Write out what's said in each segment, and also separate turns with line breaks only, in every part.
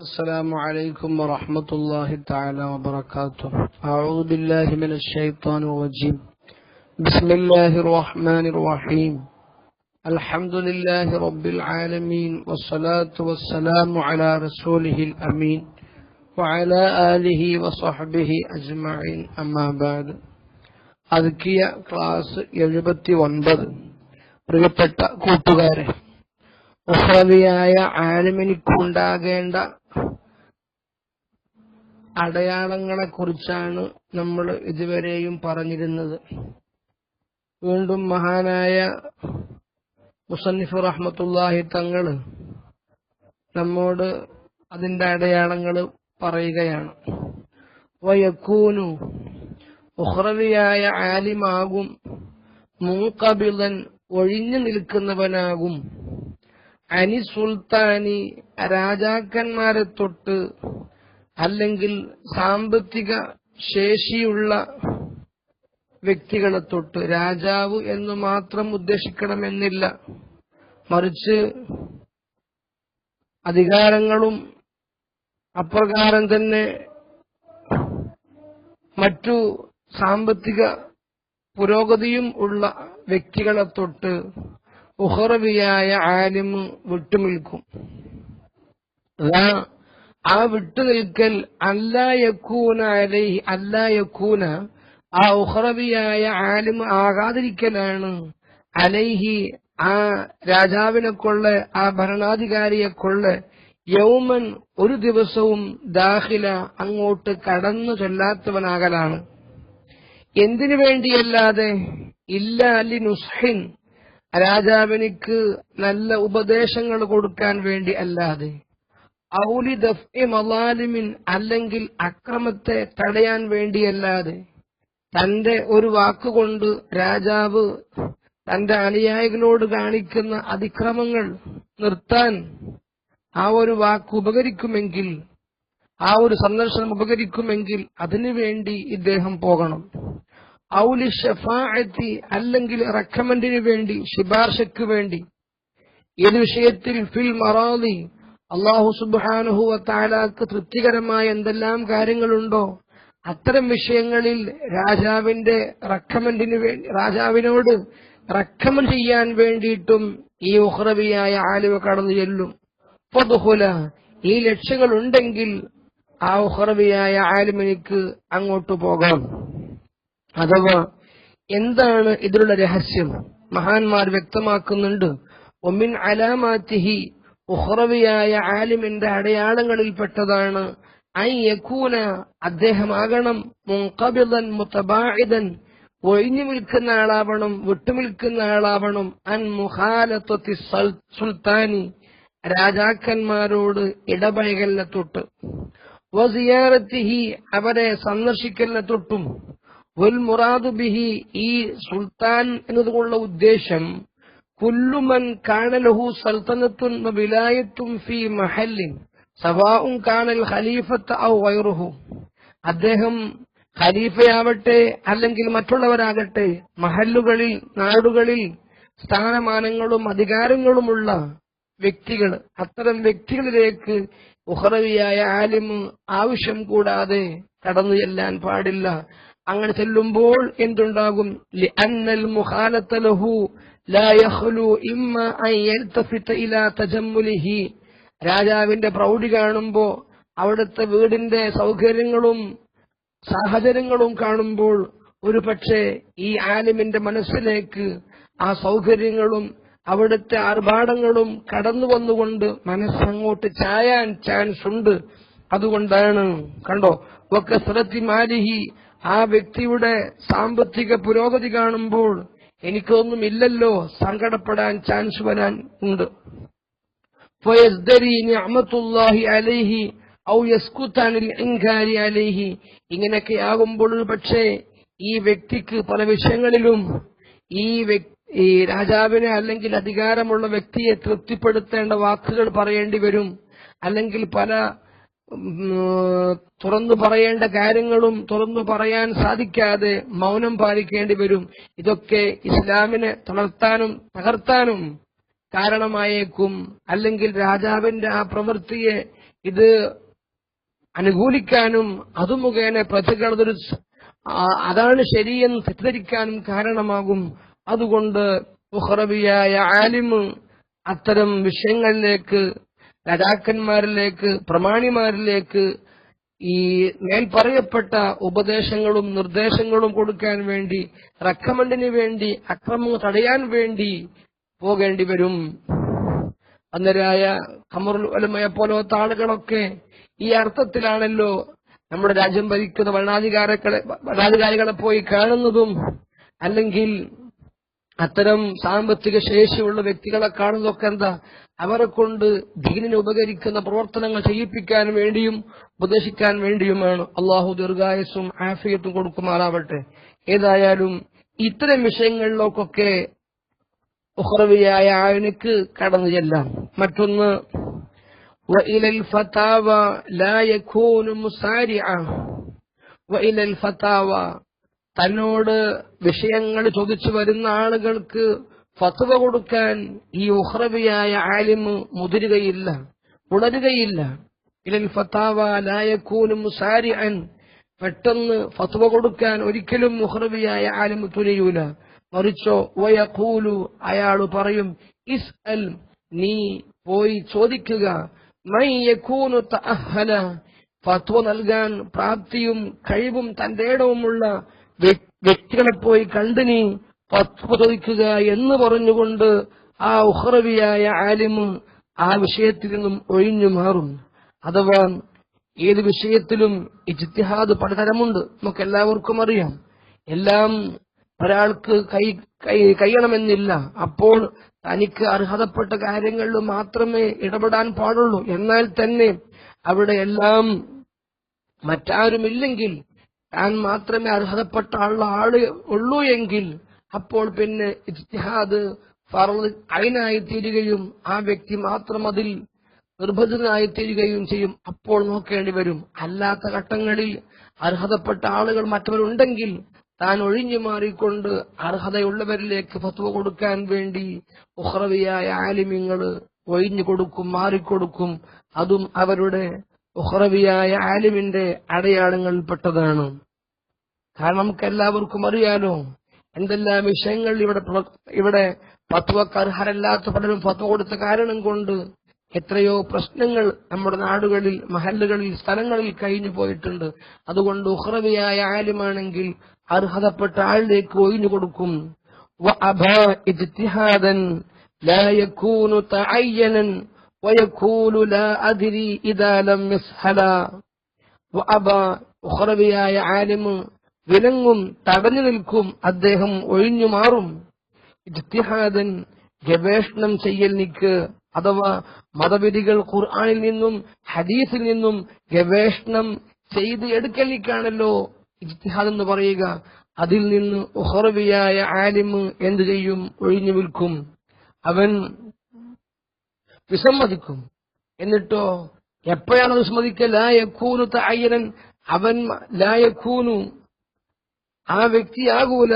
السلام عليكم ورحمة الله تعالى وبركاته أعوذ بالله من الشيطان الرجيم بسم الله الرحمن الرحيم الحمد لله رب العالمين والصلاة والسلام على رسوله الأمين وعلى آله وصحبه أجمعين أما بعد അതുക്കിയ class എഴുപത്തി ഒൻപത് പ്രിയപ്പെട്ട കൂട്ടുകാരെ ഉഹ്രവിയായ ആലിമിനിക്കുണ്ടാകേണ്ട അടയാളങ്ങളെ കുറിച്ചാണ് നമ്മൾ ഇതുവരെയും പറഞ്ഞിരുന്നത്. വീണ്ടും മഹാനായ മുസന്നിഫ് റഹ്മത്തുല്ലാഹി തങ്ങൾ നമ്മോട് അതിന്റെ അടയാളങ്ങൾ പറയുകയാണ്. വയക്കൂനു ഉഹ്രവിയായ ആലിമാകും മൂക്കബിളൻ ഒഴിഞ്ഞു നിൽക്കുന്നവനാകും അനി സുൽത്താനി രാജാക്കന്മാരെ തൊട്ട് അല്ലെങ്കിൽ സാമ്പത്തിക ശേഷിയുള്ള വ്യക്തികളെ തൊട്ട് രാജാവ് എന്ന് മാത്രം ഉദ്ദേശിക്കണമെന്നില്ല. മറിച്ച് അധികാരങ്ങളും അപ്രകാരം തന്നെ മറ്റു സാമ്പത്തിക പുരോഗതിയും ഉള്ള വ്യക്തികളെ തൊട്ട് ഉഹറവിയായ ആലിമ് വിട്ടുനിൽക്കും. അതാ ആ വിട്ടുനിൽക്കൽ അല്ലായക്കൂന അലൈഹി അല്ലായക്കൂന ആ ഉഹ്റബിയായ ആലിം ആകാതിരിക്കലാണ്. അലൈഹി ആ രാജാവിനെ കൊള്ള ആ ഭരണാധികാരിയെ കൊള്ള യൗമൻ ഒരു ദിവസവും ദാഹില അങ്ങോട്ട് കടന്നു ചെല്ലാത്തവനാകലാണ്. എന്തിനു വേണ്ടിയല്ലാതെ? ഇല്ല അലി നുസ്ഹിൻ രാജാവിനിക്ക് നല്ല ഉപദേശങ്ങൾ കൊടുക്കാൻ വേണ്ടി അല്ലാതെ. ഔലി ദഫ്ഇ മലാലിമിൻ അല്ലെങ്കിൽ അക്രമത്തെ തടയാൻ വേണ്ടിയല്ലാതെ തന്റെ ഒരു വാക്കുകൊണ്ട് രാജാവ് തന്റെ അനുയായികളോട് കാണിക്കുന്ന അതിക്രമങ്ങൾ നിർത്താൻ ആ ഒരു വാക്ക് ഉപകരിക്കുമെങ്കിൽ ആ ഒരു സന്ദർശനം ഉപകരിക്കുമെങ്കിൽ അതിനുവേണ്ടി ഇദ്ദേഹം പോകണം. ഔലി ഷഫാഅത്തി അല്ലെങ്കിൽ റെക്കമെന്റിന് വേണ്ടി ശുപാർശയ്ക്ക് വേണ്ടി. ഏത് വിഷയത്തിൽ ഫിൽ മറാദി അള്ളാഹു സുബാനുഹു താലാക്ക് തൃപ്തികരമായ എന്തെല്ലാം കാര്യങ്ങളുണ്ടോ? അത്തരം വിഷയങ്ങളിൽ രാജാവിന്റെ റെക്കമെന്റിന് വേണ്ടി രാജാവിനോട് റെക്കമെന്റ് ചെയ്യാൻ വേണ്ടിയിട്ടും ഈ ഉഹ്റവിയായ ആലുവ കടന്നു ചെല്ലും. പൊതുഹുല ഈ ലക്ഷ്യങ്ങൾ ഉണ്ടെങ്കിൽ ആ ഉഹ്റവിയായ ആലുമിനിക്ക് അങ്ങോട്ട് പോകാം അഥവാ എന്താണ് ഇതിലുള്ള രഹസ്യം? മഹാന്മാർ വ്യക്തമാക്കുന്നുണ്ട്. ഒമിൻ അലാമാത്തിഹി ഉഹ്റവിയായ ആലിമിന്റെ അടയാളങ്ങളിൽപ്പെട്ടതാണ്. ഐ യക്കൂന അദ്ദേഹമാകണം മുൻകബിദൻ മുത്തബാഹിതൻ ഒഴിഞ്ഞു നിൽക്കുന്ന ആളാവണം വിട്ടുനിൽക്കുന്ന ആളാവണം അൻ മുഹാലത്വത്തി സുൽത്താനി രാജാക്കന്മാരോട് ഇടപഴകലിനെ തൊട്ട്. വസിയാറത്തിഹി അവരെ സന്ദർശിക്കലിനെ തൊട്ടും. വൽ മുറാദു ബിഹി ഈ സുൽത്താൻ എന്നതുകൊണ്ടുള്ള ഉദ്ദേശം കുല്ലുമൻ കാണലഹു സൽത്തനത്തുൻ വിലായത്തും ഫി മഹല്ലിൻ സവാഉം കാണൽ ഖലീഫത്ത് ഔ വൈറുഹു അദ്ദേഹം ഖലീഫയാവട്ടെ അല്ലെങ്കിൽ മറ്റുള്ളവരാകട്ടെ മഹല്ലുകളിൽ നാടുകളിൽ സ്ഥാനമാനങ്ങളും അധികാരങ്ങളുമുള്ള വ്യക്തികൾ. അത്തരം വ്യക്തികളിലേക്ക് ഉഹറവിയായ ആലിമ് ആവശ്യം കൂടാതെ കടന്നു ചെല്ലാൻ പാടില്ല. അങ്ങനെ ചെല്ലുമ്പോൾ എന്തുണ്ടാകും? അന്നൽ تجمله. രാജാവിന്റെ പ്രൗഢി കാണുമ്പോ അവിടുത്തെ വീടിന്റെ സൗകര്യങ്ങളും സാഹചര്യങ്ങളും കാണുമ്പോൾ ഒരു പക്ഷേ ഈ ആലിമിന്റെ മനസ്സിലേക്ക് ആ സൗകര്യങ്ങളും അവിടുത്തെ ആർഭാടങ്ങളും കടന്നു വന്നുകൊണ്ട് മനസ്സങ്ങോട്ട് ചായാൻ ചാൻസ് ഉണ്ട്. അതുകൊണ്ടാണ് കണ്ടോ ഒക്കെ സ്ഥലത്തി മാലിഹി ആ വ്യക്തിയുടെ സാമ്പത്തിക പുരോഗതി കാണുമ്പോൾ എനിക്കൊന്നുമില്ലല്ലോ. സങ്കടപ്പെടാൻ ചാൻസ് വരാൻ ഉണ്ട്. ഇങ്ങനെയൊക്കെ ആകുമ്പോൾ പക്ഷേ ഈ വ്യക്തിക്ക് പല വിഷയങ്ങളിലും ഈ ഈ രാജാവിനെ അല്ലെങ്കിൽ അധികാരമുള്ള വ്യക്തിയെ തൃപ്തിപ്പെടുത്തേണ്ട വാക്കുകൾ പറയേണ്ടി വരും. അല്ലെങ്കിൽ പല തുറന്നു പറയേണ്ട കാര്യങ്ങളും തുറന്നു പറയാൻ സാധിക്കാതെ മൗനം പാലിക്കേണ്ടി വരും. ഇതൊക്കെ ഇസ്ലാമിനെ തളർത്താനും തകർത്താനും കാരണമായേക്കും. അല്ലെങ്കിൽ രാജാവിന്റെ ആ പ്രവൃത്തിയെ ഇത് അനുകൂലിക്കാനും അത് മുഖേന ആ- അതാണ് ശരിയെന്ന് തെറ്റിദ്ധരിക്കാനും കാരണമാകും. അതുകൊണ്ട് മുഹറബിയായ ആലിമ് അത്തരം വിഷയങ്ങളിലേക്ക് രാജാക്കന്മാരിലേക്ക് പ്രമാണിമാരിലേക്ക് ഈ മേൽ പറയപ്പെട്ട ഉപദേശങ്ങളും നിർദ്ദേശങ്ങളും കൊടുക്കാൻ വേണ്ടി റെക്കമെന്റിന് വേണ്ടി അക്രമങ്ങൾ തടയാൻ വേണ്ടി പോകേണ്ടി വരും. അന്നരായ ഖമറുൽ പോലത്തെ ആളുകളൊക്കെ ഈ അർത്ഥത്തിലാണല്ലോ നമ്മുടെ രാജ്യം ഭരിക്കുന്ന ഭരണാധികാരങ്ങളെ ഭരണാധികാരികളെ പോയി കാണുന്നതും അല്ലെങ്കിൽ അത്തരം സാമ്പത്തിക ശേഷിയുള്ള വ്യക്തികളെ കാണുന്നതൊക്കെ എന്താ? അവരെ കൊണ്ട് ദീനിനെ ഉപകരിക്കുന്ന പ്രവർത്തനങ്ങൾ ചെയ്യിപ്പിക്കാൻ വേണ്ടിയും ഉപദേശിക്കാൻ വേണ്ടിയുമാണ്. അള്ളാഹു ദീർഘായസും ആഫിയത്തും കൊടുക്കുമാറാവട്ടെ. ഏതായാലും ഇത്തരം വിഷയങ്ങളിലേക്കൊക്കെ ഉഹ്റവിയായ ആയനക്ക് കടന്നു ചെല്ലാം. മറ്റൊന്ന് ഫത്താവ ലാ യഖൂനു മുസാരിഅ. വഇലൽ ഫത്താവ തന്നോട് വിഷയങ്ങൾ ചോദിച്ചു വരുന്ന ആളുകൾക്ക് ഫത്വ കൊടുക്കാൻ ഈ ഉഹ്റബിയായ ആലിമ് മുതിരുകയില്ല ഉണരുകയില്ല. ഇലൽ ഫത്താവ ലായക്കൂനും അൻ പെട്ടെന്ന് ഫത്വ കൊടുക്കാൻ ഒരിക്കലും മുഹ്റബിയായ ആലിമ് തുനിയൂല മറിച്ചോ വയഖൂലു അയാൾ പറയും ഇസ് അൽ നീ പോയി ചോദിക്കുക. ഫത്വ നൽകാൻ പ്രാപ്തിയും കഴിവും തന്റെ ഇടവുമുള്ള വ്യക്തികളെ പോയി കണ്ടു നീ ചോദിക്കുക എന്ന് പറഞ്ഞുകൊണ്ട് ആ ഉഹ്റവിയായ ആലിമ് ആ വിഷയത്തിൽ നിന്നും ഒഴിഞ്ഞു മാറും. അഥവാ ഏത് വിഷയത്തിലും ഇജ്തിഹാദ് പലതരമുണ്ട്. നമുക്ക് എല്ലാവർക്കും അറിയാം. എല്ലാം ഒരാൾക്ക് കൈ കൈ അപ്പോൾ തനിക്ക് അർഹതപ്പെട്ട കാര്യങ്ങളിൽ മാത്രമേ ഇടപെടാൻ പാടുള്ളൂ. എന്നാൽ തന്നെ അവിടെ എല്ലാം മറ്റാരുമില്ലെങ്കിൽ താൻ മാത്രമേ അർഹതപ്പെട്ട ആൾ ഉള്ളൂ എങ്കിൽ അപ്പോൾ പിന്നെ ഇജ്തിഹാദ് ഫർൾ അയിനായി തീരുകയും ആ വ്യക്തി മാത്രം അതിൽ നിർബന്ധിതനായി തീരുകയും ചെയ്യും. അപ്പോൾ നോക്കേണ്ടി വരും. അല്ലാത്ത ഘട്ടങ്ങളിൽ അർഹതപ്പെട്ട ആളുകൾ മറ്റവരുണ്ടെങ്കിൽ താൻ ഒഴിഞ്ഞു മാറിക്കൊണ്ട് അർഹതയുള്ളവരിലേക്ക് ഫത്വ കൊടുക്കാൻ വേണ്ടി ഉഹ്റവിയായ ആലിമ്യങ്ങൾ ഒഴിഞ്ഞു കൊടുക്കും മാറിക്കൊടുക്കും. അതും അവരുടെ ഉഹ്റവിയായ ആലിമിന്റെ അടയാളങ്ങളിൽപ്പെട്ടതാണ് കാരണം നമുക്ക് എല്ലാവർക്കും അറിയാലോ എന്തെല്ലാം വിഷയങ്ങൾ ഇവിടെ പ്ര- ഇവിടെ ഫത്വക്ക് അർഹരല്ലാത്ത പലരും ഫത്വ കൊടുത്ത കാരണം കൊണ്ട് എത്രയോ പ്രശ്നങ്ങൾ നമ്മുടെ നാടുകളിൽ മഹല്ലുകളിൽ സ്ഥലങ്ങളിൽ കഴിഞ്ഞു പോയിട്ടുണ്ട് അതുകൊണ്ട് ഉഹ്റവിയായ ആലിമാണെങ്കിൽ അർഹതപ്പെട്ട ആളിലേക്ക് ഒഴിഞ്ഞു കൊടുക്കും وأبى اجتهادا لا يكون تعينا ഉഹറബിയായ ആലിമ് വിലങ്ങും തടഞ്ഞു നിൽക്കും അദ്ദേഹം ഒഴിഞ്ഞു മാറും. ഇജ്തിഹാദൻ ഗവേഷണം ചെയ്യൽ നിക്ക് അഥവാ മതവിധികൾ ഖുർആാനിൽ നിന്നും ഹദീസിൽ നിന്നും ഗവേഷണം ചെയ്ത് എടുക്കലിക്കാണല്ലോ ഇജ്തിഹാദ് എന്ന് പറയുക. അതിൽ നിന്ന് ഉഹറബിയായ ആലിമ് എന്തു ചെയ്യും? ഒഴിഞ്ഞു നിൽക്കും. അവൻ വിസമ്മതിക്കും. എന്നിട്ടോ എപ്പോഴാണ് വിസ്മതിക്കുക ലായക്കൂനു തയ്യനൻ അവൻ ലായക്കൂനു ആ വ്യക്തിയാകൂല.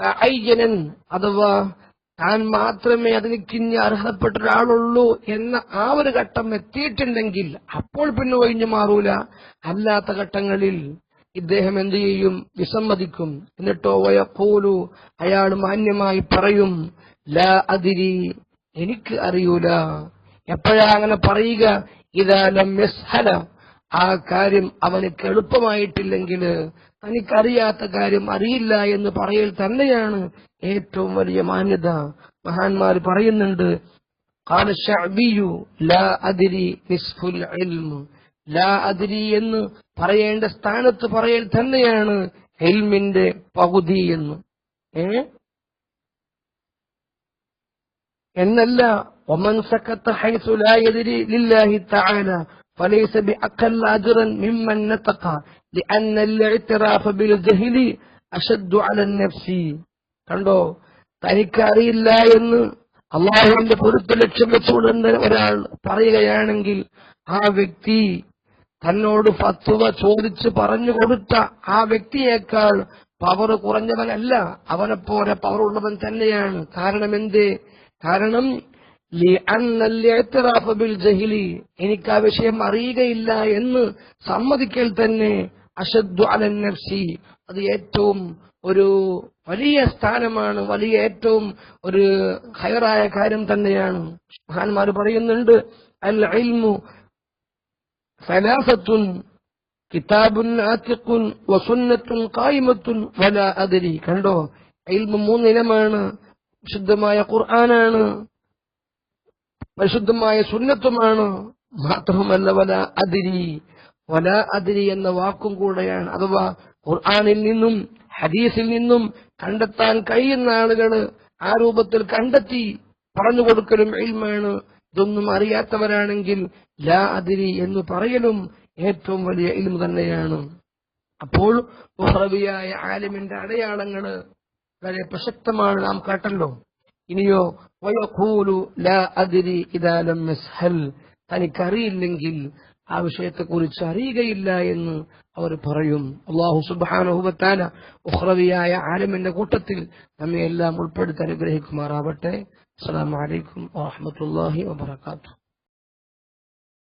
തയ്യനൻ അഥവാ താൻ മാത്രമേ അതിന് അർഹതപ്പെട്ട ഒരാളുള്ളൂ എന്ന ആ ഒരു ഘട്ടം എത്തിയിട്ടുണ്ടെങ്കിൽ അപ്പോൾ പിന്നെ ഒഴിഞ്ഞു മാറൂല. അല്ലാത്ത ഘട്ടങ്ങളിൽ ഇദ്ദേഹം എന്ത് ചെയ്യും? വിസമ്മതിക്കും. എന്നിട്ടോ വയപ്പോലു അയാൾ മാന്യമായി പറയും ലാ അതിരി എനിക്ക് അറിയൂല. എപ്പോഴാ അങ്ങനെ പറയുക ഇതാലം യസ്ഹല ആ കാര്യം അവനക്ക് എളുപ്പമായിട്ടില്ലെങ്കിൽ തനിക്കറിയാത്ത കാര്യം അറിയില്ല എന്ന് പറയൽ തന്നെയാണ് ഏറ്റവും വലിയ മാന്യത മഹാന്മാർ പറയുന്നുണ്ട് قال الشعبي لا أدري نصف العلم ലാ അദിരി എന്ന് പറയേണ്ട സ്ഥാനത്ത് പറയൽ തന്നെയാണ് എൽമിന്റെ പകുതി എന്ന് ഏ എന്നല്ല ومن سكت حيث لا يدري لله تعالى فليس بأقل أجرا ممن نطق لأن الاعتراف بالجهل أشد على النفس കണ്ടോ തനിക്ക് അറിയില്ല എന്ന് അള്ളാഹുവിന്റെ പൊരുത്ത ലക്ഷ്യം വെച്ചുകൊണ്ട് ഒരാൾ പറയുകയാണെങ്കിൽ ആ വ്യക്തി തന്നോട് ഫത്വ ചോദിച്ച് പറഞ്ഞു കൊടുത്ത ആ വ്യക്തിയേക്കാൾ പവർ കുറഞ്ഞവനല്ല അവനെപ്പോലെ പവറുള്ളവൻ തന്നെയാണ് കാരണം എന്തേ കാരണം ബിൽ എനിക്ക് ആ വിഷയം അറിയുകയില്ല എന്ന് സമ്മതിക്കൽ തന്നെ അഷദ്ദു അലൻ അത് ഏറ്റവും ഒരു വലിയ സ്ഥാനമാണ് വലിയ ഏറ്റവും ഒരു ഹയറായ കാര്യം തന്നെയാണ്. മഹാന്മാർ പറയുന്നുണ്ട് അൽ ഇൽമു കിതാബുൻ വല അതിരി കണ്ടോ? ഇൽമു മൂന്നിനമാണ് ശുദ്ധമായ ഖുർആനാണ്. പരിശുദ്ധമായ സുന്നത്തുമാണ്. മാത്രമല്ല വല അതിരി വല അതിരി എന്ന വാക്കും കൂടെയാണ്. അഥവാ ഖുർആാനിൽ നിന്നും ഹദീസിൽ നിന്നും കണ്ടെത്താൻ കഴിയുന്ന ആളുകൾ ആ രൂപത്തിൽ കണ്ടെത്തി പറഞ്ഞു കൊടുക്കലും എഴുമാണ് ഇതൊന്നും അറിയാത്തവരാണെങ്കിൽ ലാ അതിരി എന്ന് പറയലും ഏറ്റവും വലിയ ഇൽമു തന്നെയാണ്. അപ്പോൾ ആലിമിന്റെ അടയാളങ്ങൾ വളരെ പ്രസക്തമാണ് നാം കേട്ടല്ലോ ഇനിയോ വയഖൂലു ലാ അദ്രി ഇദാ മിസ്ഹൽ തനിക്കറിയില്ലെങ്കിൽ ആ വിഷയത്തെക്കുറിച്ച് അറിയുകയില്ല എന്ന് അവർ പറയും. അള്ളാഹു സുബാനുഹുബത്താല ഉഹ്റവിയായ ആലമിന്റെ കൂട്ടത്തിൽ നമ്മെ എല്ലാം ഉൾപ്പെടുത്തി അനുഗ്രഹിക്കുമാറാവട്ടെ. അസ്സാം അലൈക്കും വാഹമത്തല്ലാഹി വബർക്കാത്തു